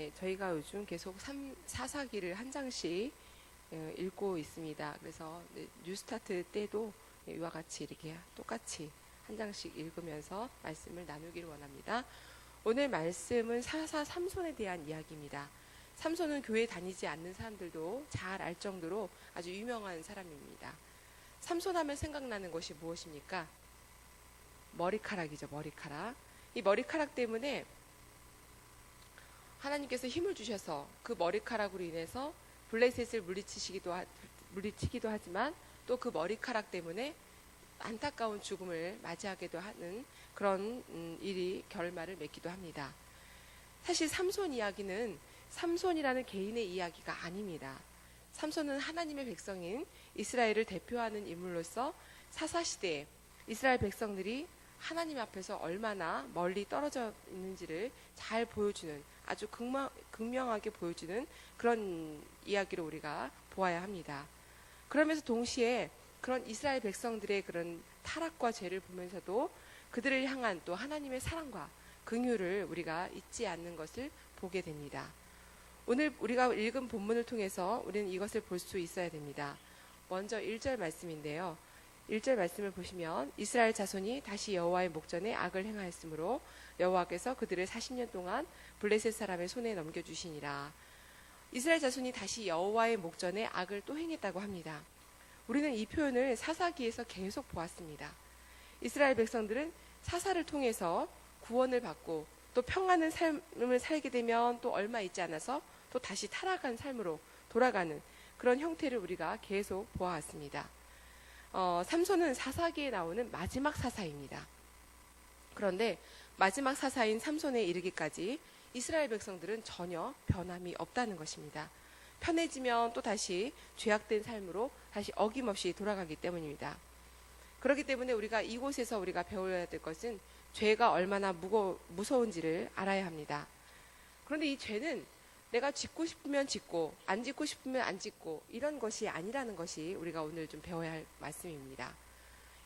예, 저희가 요즘 계속 삼, 사사기를 한 장씩 예, 읽고 있습니다. 그래서 네, 뉴스타트 때도 예, 이와 같이 이렇게 똑같이 한 장씩 읽으면서 말씀을 나누기를 원합니다. 오늘 말씀은 사사 삼손에 대한 이야기입니다. 삼손은 교회 다니지 않는 사람들도 잘 알 정도로 아주 유명한 사람입니다. 삼손 하면 생각나는 것이 무엇입니까? 머리카락이죠, 머리카락. 이 머리카락 때문에 하나님께서 힘을 주셔서 그 머리카락으로 인해서 블레셋을 물리치시기도 하, 물리치기도 하지만 또 그 머리카락 때문에 안타까운 죽음을 맞이하기도 하는 그런 음, 일이 결말을 맺기도 합니다. 사실 삼손 이야기는 삼손이라는 개인의 이야기가 아닙니다. 삼손은 하나님의 백성인 이스라엘을 대표하는 인물로서 사사 시대에 이스라엘 백성들이 하나님 앞에서 얼마나 멀리 떨어져 있는지를 잘 보여주는 아주 극명, 극명하게 보여주는 그런 이야기로 우리가 보아야 합니다. 그러면서 동시에 그런 이스라엘 백성들의 그런 타락과 죄를 보면서도 그들을 향한 또 하나님의 사랑과 긍휼을 우리가 잊지 않는 것을 보게 됩니다. 오늘 우리가 읽은 본문을 통해서 우리는 이것을 볼 수 있어야 됩니다. 먼저 1절 말씀인데요. 1절 말씀을 보시면 이스라엘 자손이 다시 여호와의 목전에 악을 행하였으므로 여호와께서 그들을 40년 동안 블레셋 사람의 손에 넘겨 주시니라. 이스라엘 자손이 다시 여호와의 목전에 악을 또 행했다고 합니다. 우리는 이 표현을 사사기에서 계속 보았습니다. 이스라엘 백성들은 사사를 통해서 구원을 받고 또 평안한 삶을 살게 되면 또 얼마 있지 않아서 또 다시 타락한 삶으로 돌아가는 그런 형태를 우리가 계속 보아왔습니다. 어, 삼손은 사사기에 나오는 마지막 사사입니다. 그런데 마지막 사사인 삼손에 이르기까지 이스라엘 백성들은 전혀 변함이 없다는 것입니다. 편해지면 또 다시 죄악된 삶으로 다시 어김없이 돌아가기 때문입니다. 그렇기 때문에 우리가 이곳에서 우리가 배워야 될 것은 죄가 얼마나 무거, 무서운지를 알아야 합니다. 그런데 이 죄는 내가 짓고 싶으면 짓고 안 짓고 싶으면 안 짓고 이런 것이 아니라는 것이 우리가 오늘 좀 배워야 할 말씀입니다.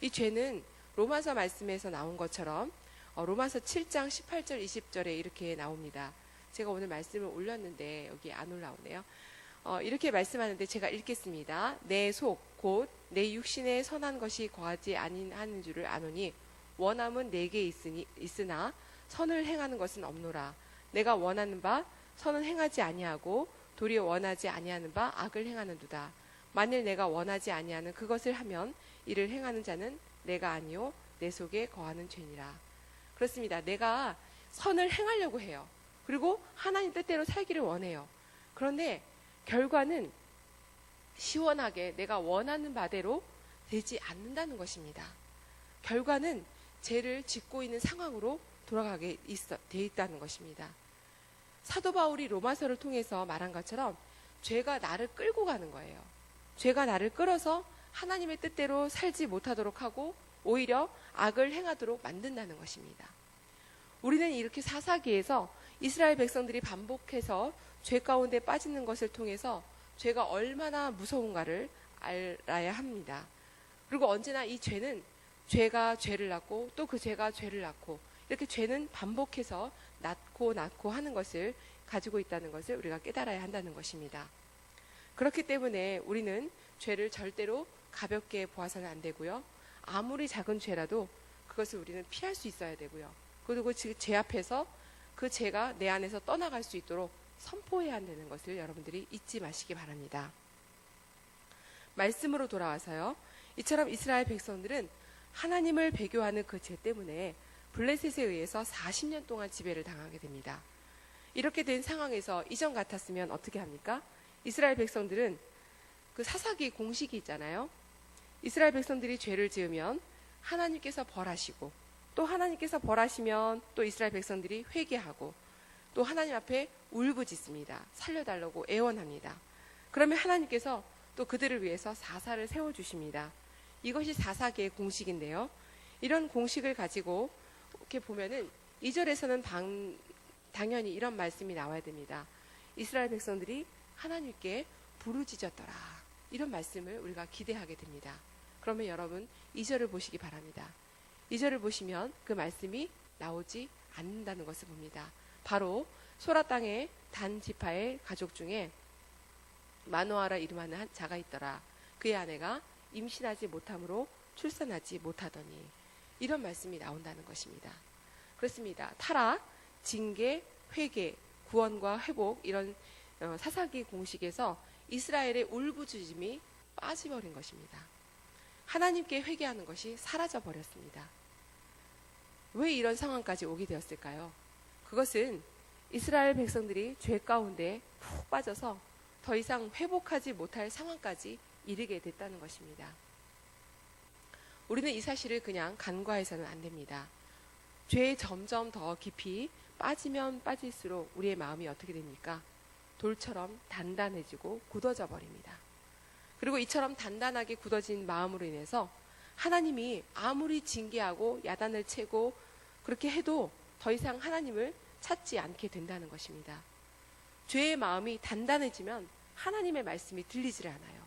이 죄는 로마서 말씀에서 나온 것처럼 어, 로마서 7장 18절 20절에 이렇게 나옵니다. 제가 오늘 말씀을 올렸는데 여기 안 올라오네요. 어, 이렇게 말씀하는데 제가 읽겠습니다. 내 속 곧 내 육신에 선한 것이 거하지 아니하는 줄을 아노니 원함은 내게 있으니 있으나 선을 행하는 것은 없노라. 내가 원하는 바 선은 행하지 아니하고 도리어 원하지 아니하는 바 악을 행하는도다. 만일 내가 원하지 아니하는 그것을 하면 이를 행하는 자는 내가 아니요 내 속에 거하는 죄니라. 그렇습니다. 내가 선을 행하려고 해요. 그리고 하나님 뜻대로 살기를 원해요. 그런데 결과는 시원하게 내가 원하는 바대로 되지 않는다는 것입니다. 결과는 죄를 짓고 있는 상황으로 돌아가게 있어, 돼 있다는 것입니다. 사도 바울이 로마서를 통해서 말한 것처럼 죄가 나를 끌고 가는 거예요. 죄가 나를 끌어서 하나님의 뜻대로 살지 못하도록 하고 오히려 악을 행하도록 만든다는 것입니다. 우리는 이렇게 사사기에서 이스라엘 백성들이 반복해서 죄 가운데 빠지는 것을 통해서 죄가 얼마나 무서운가를 알아야 합니다. 그리고 언제나 이 죄는 죄가 죄를 낳고 또 그 죄가 죄를 낳고 이렇게 죄는 반복해서 낳고 낳고 하는 것을 가지고 있다는 것을 우리가 깨달아야 한다는 것입니다. 그렇기 때문에 우리는 죄를 절대로 가볍게 보아서는 안 되고요. 아무리 작은 죄라도 그것을 우리는 피할 수 있어야 되고요. 그리고 제 앞에서 그 죄가 내 안에서 떠나갈 수 있도록 선포해야 한다는 것을 여러분들이 잊지 마시기 바랍니다. 말씀으로 돌아와서요. 이처럼 이스라엘 백성들은 하나님을 배교하는 그 죄 때문에 블레셋에 의해서 40년 동안 지배를 당하게 됩니다. 이렇게 된 상황에서 이전 같았으면 어떻게 합니까? 이스라엘 백성들은 그 사사기 공식이 있잖아요. 이스라엘 백성들이 죄를 지으면 하나님께서 벌하시고 또 하나님께서 벌하시면 또 이스라엘 백성들이 회개하고 또 하나님 앞에 울부짖습니다. 살려달라고 애원합니다. 그러면 하나님께서 또 그들을 위해서 사사를 세워주십니다. 이것이 사사계의 공식인데요. 이런 공식을 가지고 이렇게 보면은 2절에서는 당, 당연히 이런 말씀이 나와야 됩니다. 이스라엘 백성들이 하나님께 부르짖었더라. 이런 말씀을 우리가 기대하게 됩니다. 그러면 여러분 2절을 보시기 바랍니다. 2절을 보시면 그 말씀이 나오지 않는다는 것을 봅니다. 바로 소라 땅의 단 지파의 가족 중에 마노아라 이름하는 한 자가 있더라. 그의 아내가 임신하지 못함으로 출산하지 못하더니 이런 말씀이 나온다는 것입니다. 그렇습니다. 타락, 징계, 회개, 구원과 회복 이런 어, 사사기 공식에서 이스라엘의 울부짖음이 빠져버린 것입니다. 하나님께 회개하는 것이 사라져 버렸습니다. 왜 이런 상황까지 오게 되었을까요? 그것은 이스라엘 백성들이 죄 가운데 푹 빠져서 더 이상 회복하지 못할 상황까지 이르게 됐다는 것입니다. 우리는 이 사실을 그냥 간과해서는 안 됩니다. 죄에 점점 더 깊이 빠지면 빠질수록 우리의 마음이 어떻게 됩니까? 돌처럼 단단해지고 굳어져 버립니다. 그리고 이처럼 단단하게 굳어진 마음으로 인해서 하나님이 아무리 징계하고 야단을 채고 그렇게 해도 더 이상 하나님을 찾지 않게 된다는 것입니다. 죄의 마음이 단단해지면 하나님의 말씀이 들리지를 않아요.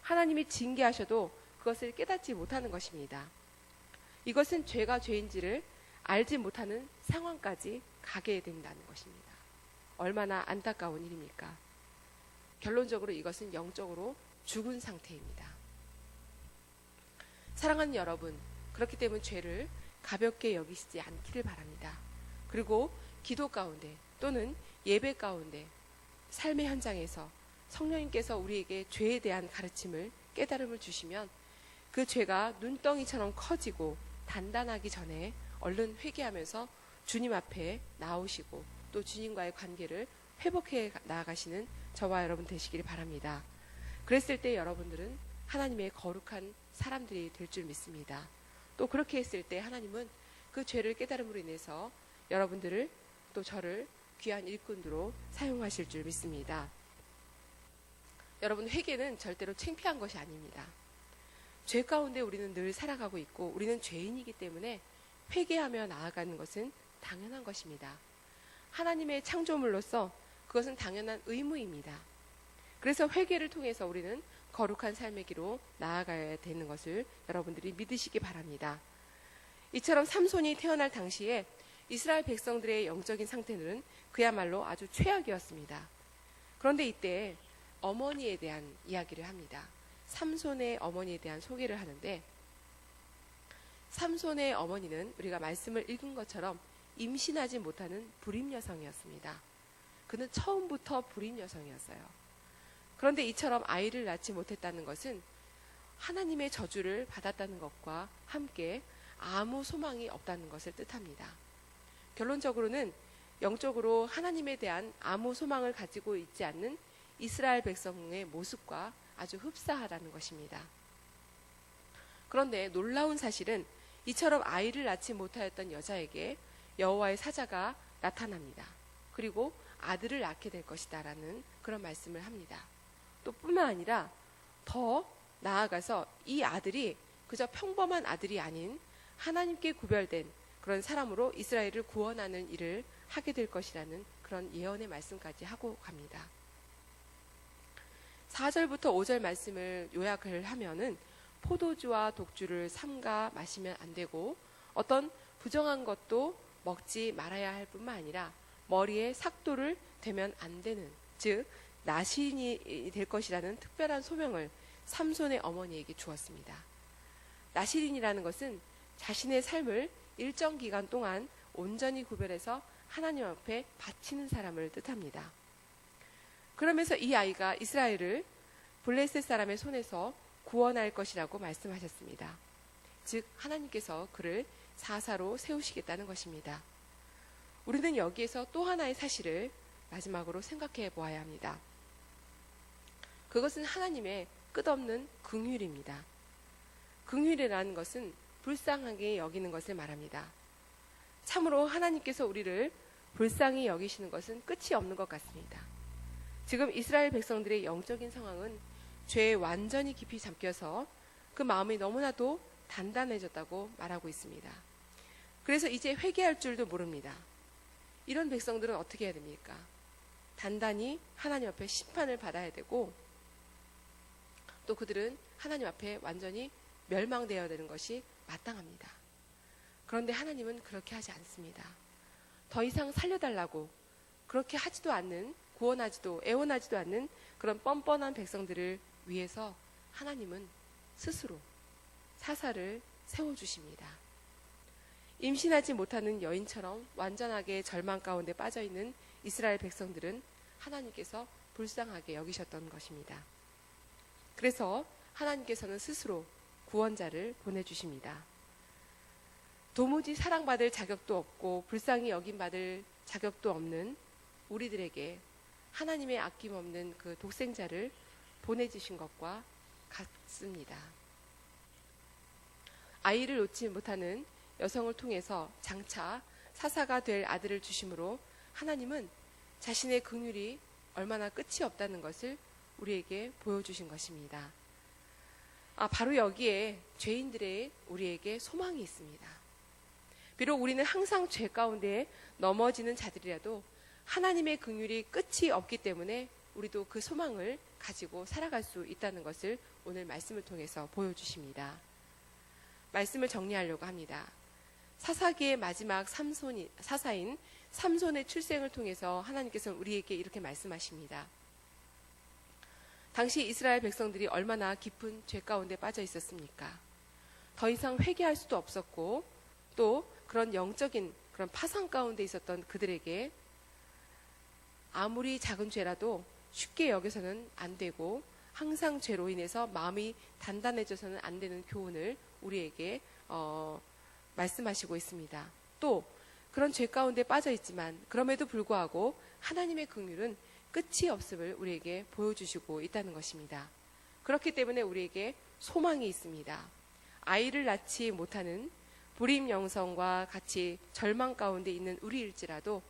하나님이 징계하셔도 그것을 깨닫지 못하는 것입니다. 이것은 죄가 죄인지를 알지 못하는 상황까지 가게 된다는 것입니다. 얼마나 안타까운 일입니까? 결론적으로 이것은 영적으로 죽은 상태입니다. 사랑하는 여러분, 그렇기 때문에 죄를 가볍게 여기시지 않기를 바랍니다. 그리고 기도 가운데 또는 예배 가운데 삶의 현장에서 성령님께서 우리에게 죄에 대한 가르침을 깨달음을 주시면 그 죄가 눈덩이처럼 커지고 단단하기 전에 얼른 회개하면서 주님 앞에 나오시고 또 주님과의 관계를 회복해 나아가시는 저와 여러분 되시기를 바랍니다. 그랬을 때 여러분들은 하나님의 거룩한 사람들이 될 줄 믿습니다. 또 그렇게 했을 때 하나님은 그 죄를 깨달음으로 인해서 여러분들을 또 저를 귀한 일꾼으로 사용하실 줄 믿습니다. 여러분 회개는 절대로 창피한 것이 아닙니다. 죄 가운데 우리는 늘 살아가고 있고 우리는 죄인이기 때문에 회개하며 나아가는 것은 당연한 것입니다. 하나님의 창조물로서 그것은 당연한 의무입니다. 그래서 회개를 통해서 우리는 거룩한 삶의 길로 나아가야 되는 것을 여러분들이 믿으시기 바랍니다. 이처럼 삼손이 태어날 당시에 이스라엘 백성들의 영적인 상태는 그야말로 아주 최악이었습니다. 그런데 이때 어머니에 대한 이야기를 합니다. 삼손의 어머니에 대한 소개를 하는데 삼손의 어머니는 우리가 말씀을 읽은 것처럼 임신하지 못하는 불임 여성이었습니다. 그는 처음부터 불임 여성이었어요. 그런데 이처럼 아이를 낳지 못했다는 것은 하나님의 저주를 받았다는 것과 함께 아무 소망이 없다는 것을 뜻합니다. 결론적으로는 영적으로 하나님에 대한 아무 소망을 가지고 있지 않는 이스라엘 백성의 모습과 아주 흡사하다는 것입니다. 그런데 놀라운 사실은 이처럼 아이를 낳지 못하였던 여자에게 여호와의 사자가 나타납니다. 그리고 아들을 낳게 될 것이다라는 그런 말씀을 합니다. 또 뿐만 아니라 더 나아가서 이 아들이 그저 평범한 아들이 아닌 하나님께 구별된 그런 사람으로 이스라엘을 구원하는 일을 하게 될 것이라는 그런 예언의 말씀까지 하고 갑니다. 4절부터 5절 말씀을 요약을 하면은 포도주와 독주를 삼가 마시면 안 되고 어떤 부정한 것도 먹지 말아야 할 뿐만 아니라 머리에 삭도를 대면 안 되는 즉 나신이 될 것이라는 특별한 소명을 삼손의 어머니에게 주었습니다. 나시린이라는 것은 자신의 삶을 일정 기간 동안 온전히 구별해서 하나님 앞에 바치는 사람을 뜻합니다. 그러면서 이 아이가 이스라엘을 블레셋 사람의 손에서 구원할 것이라고 말씀하셨습니다. 즉 하나님께서 그를 사사로 세우시겠다는 것입니다. 우리는 여기에서 또 하나의 사실을 마지막으로 생각해 보아야 합니다. 그것은 하나님의 끝없는 긍휼입니다. 긍휼이라는 것은 불쌍하게 여기는 것을 말합니다. 참으로 하나님께서 우리를 불쌍히 여기시는 것은 끝이 없는 것 같습니다. 지금 이스라엘 백성들의 영적인 상황은 죄에 완전히 깊이 잠겨서 그 마음이 너무나도 단단해졌다고 말하고 있습니다. 그래서 이제 회개할 줄도 모릅니다. 이런 백성들은 어떻게 해야 됩니까? 단단히 하나님 앞에 심판을 받아야 되고 또 그들은 하나님 앞에 완전히 멸망되어야 되는 것이 마땅합니다. 그런데 하나님은 그렇게 하지 않습니다. 더 이상 살려달라고 그렇게 하지도 않는 구원하지도 애원하지도 않는 그런 뻔뻔한 백성들을 위해서 하나님은 스스로 사사를 세워주십니다. 임신하지 못하는 여인처럼 완전하게 절망 가운데 빠져 있는 이스라엘 백성들은 하나님께서 불쌍하게 여기셨던 것입니다. 그래서 하나님께서는 스스로 구원자를 보내주십니다. 도무지 사랑받을 자격도 없고 불쌍히 여김받을 자격도 없는 우리들에게 하나님의 아낌없는 그 독생자를 보내주신 것과 같습니다. 아이를 놓지 못하는 여성을 통해서 장차 사사가 될 아들을 주심으로 하나님은 자신의 긍휼이 얼마나 끝이 없다는 것을 우리에게 보여주신 것입니다. 아, 바로 여기에 죄인들의 우리에게 소망이 있습니다. 비록 우리는 항상 죄 가운데 넘어지는 자들이라도 하나님의 긍휼이 끝이 없기 때문에 우리도 그 소망을 가지고 살아갈 수 있다는 것을 오늘 말씀을 통해서 보여주십니다. 말씀을 정리하려고 합니다. 사사기의 마지막 삼손이, 사사인 삼손의 출생을 통해서 하나님께서는 우리에게 이렇게 말씀하십니다. 당시 이스라엘 백성들이 얼마나 깊은 죄 가운데 빠져 있었습니까? 더 이상 회개할 수도 없었고 또 그런 영적인 그런 파상 가운데 있었던 그들에게 아무리 작은 죄라도 쉽게 여겨서는 안 되고 항상 죄로 인해서 마음이 단단해져서는 안 되는 교훈을 우리에게 어, 말씀하시고 있습니다. 또 그런 죄 가운데 빠져 있지만 그럼에도 불구하고 하나님의 긍휼은 끝이 없음을 우리에게 보여주시고 있다는 것입니다. 그렇기 때문에 우리에게 소망이 있습니다. 아이를 낳지 못하는 불임 영성과 같이 절망 가운데 있는 우리일지라도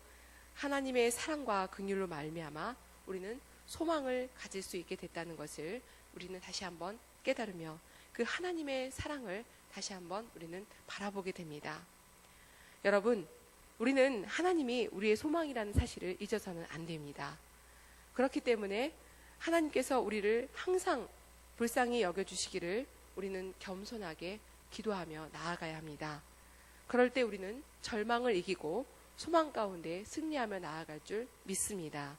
하나님의 사랑과 긍휼로 말미암아 우리는 소망을 가질 수 있게 됐다는 것을 우리는 다시 한번 깨달으며 그 하나님의 사랑을 다시 한번 우리는 바라보게 됩니다. 여러분, 우리는 하나님이 우리의 소망이라는 사실을 잊어서는 안 됩니다. 그렇기 때문에 하나님께서 우리를 항상 불쌍히 여겨주시기를 우리는 겸손하게 기도하며 나아가야 합니다. 그럴 때 우리는 절망을 이기고 소망 가운데 승리하며 나아갈 줄 믿습니다.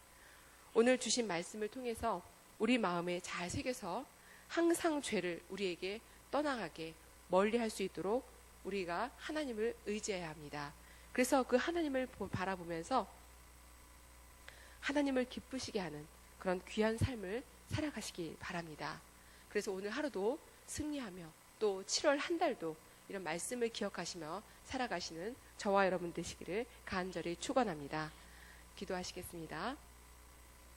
오늘 주신 말씀을 통해서 우리 마음에 잘 새겨서 항상 죄를 우리에게 떠나가게 멀리 할 수 있도록 우리가 하나님을 의지해야 합니다. 그래서 그 하나님을 바라보면서 하나님을 기쁘시게 하는 그런 귀한 삶을 살아가시기 바랍니다. 그래서 오늘 하루도 승리하며 또 7월 한 달도 이런 말씀을 기억하시며 살아가시는 저와 여러분 되시기를 간절히 축원합니다. 기도하시겠습니다.